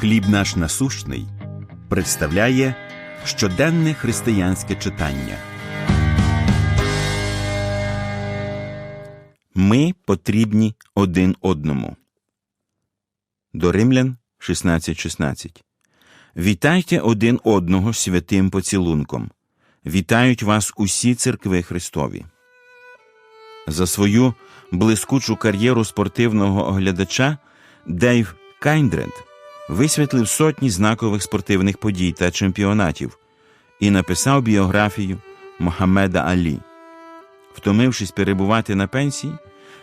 Хліб наш насущний представляє щоденне християнське читання. Ми потрібні один одному. До Римлян 16.16 Вітайте один одного святим поцілунком. Вітають вас усі церкви Христові. За свою блискучу кар'єру спортивного оглядача Дейв Кайндред висвітлив сотні знакових спортивних подій та чемпіонатів і написав біографію Мохаммеда Алі. Втомившись перебувати на пенсії,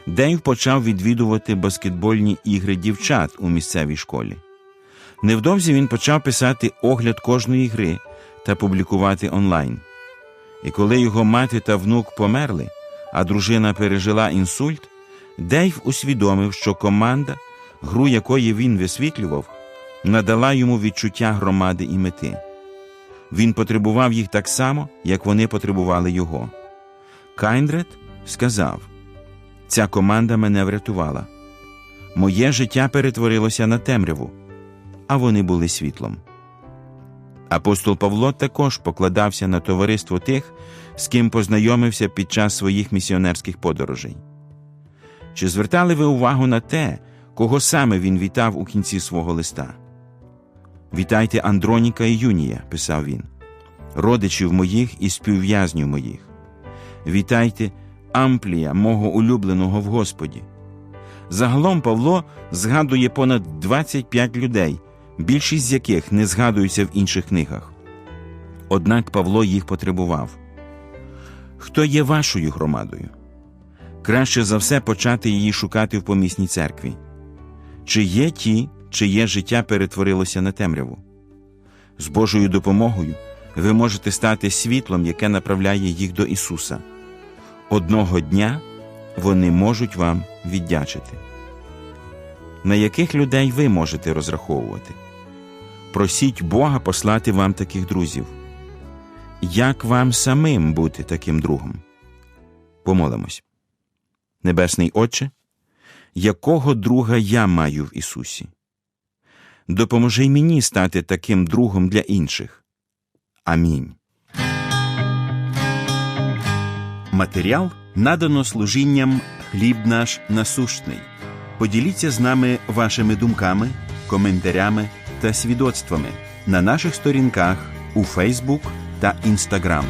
Дейв почав відвідувати баскетбольні ігри дівчат у місцевій школі. Невдовзі він почав писати огляд кожної гри та публікувати онлайн. І коли його мати та внук померли, а дружина пережила інсульт, Дейв усвідомив, що команда, гру якої він висвітлював, надала йому відчуття громади і мети. Він потребував їх так само, як вони потребували його. Кайндред сказав: Ця команда мене врятувала. Моє життя перетворилося на темряву, а вони були світлом. Апостол Павло також покладався на товариство тих, з ким познайомився під час своїх місіонерських подорожей. Чи звертали ви увагу на те, кого саме він вітав у кінці свого листа? Вітайте Андроніка і Юнія, писав він, родичів моїх і співв'язнів моїх. Вітайте Амплія, мого улюбленого в Господі. Загалом Павло згадує понад 25 людей, більшість з яких не згадуються в інших книгах. Однак Павло їх потребував. Хто є вашою громадою? Краще за все почати її шукати в помісній церкві. Чи є ті, чиє життя перетворилося на темряву? З Божою допомогою ви можете стати світлом, яке направляє їх до Ісуса. Одного дня вони можуть вам віддячити. На яких людей ви можете розраховувати? Просіть Бога послати вам таких друзів. Як вам самим бути таким другом? Помолимось. Небесний Отче, якого друга я маю в Ісусі? Допоможи й мені стати таким другом для інших. Амінь. Матеріал надано служінням хліб наш насущний. Поділіться з нами вашими думками, коментарями та свідоцтвами на наших сторінках у Фейсбук та Інстаграм.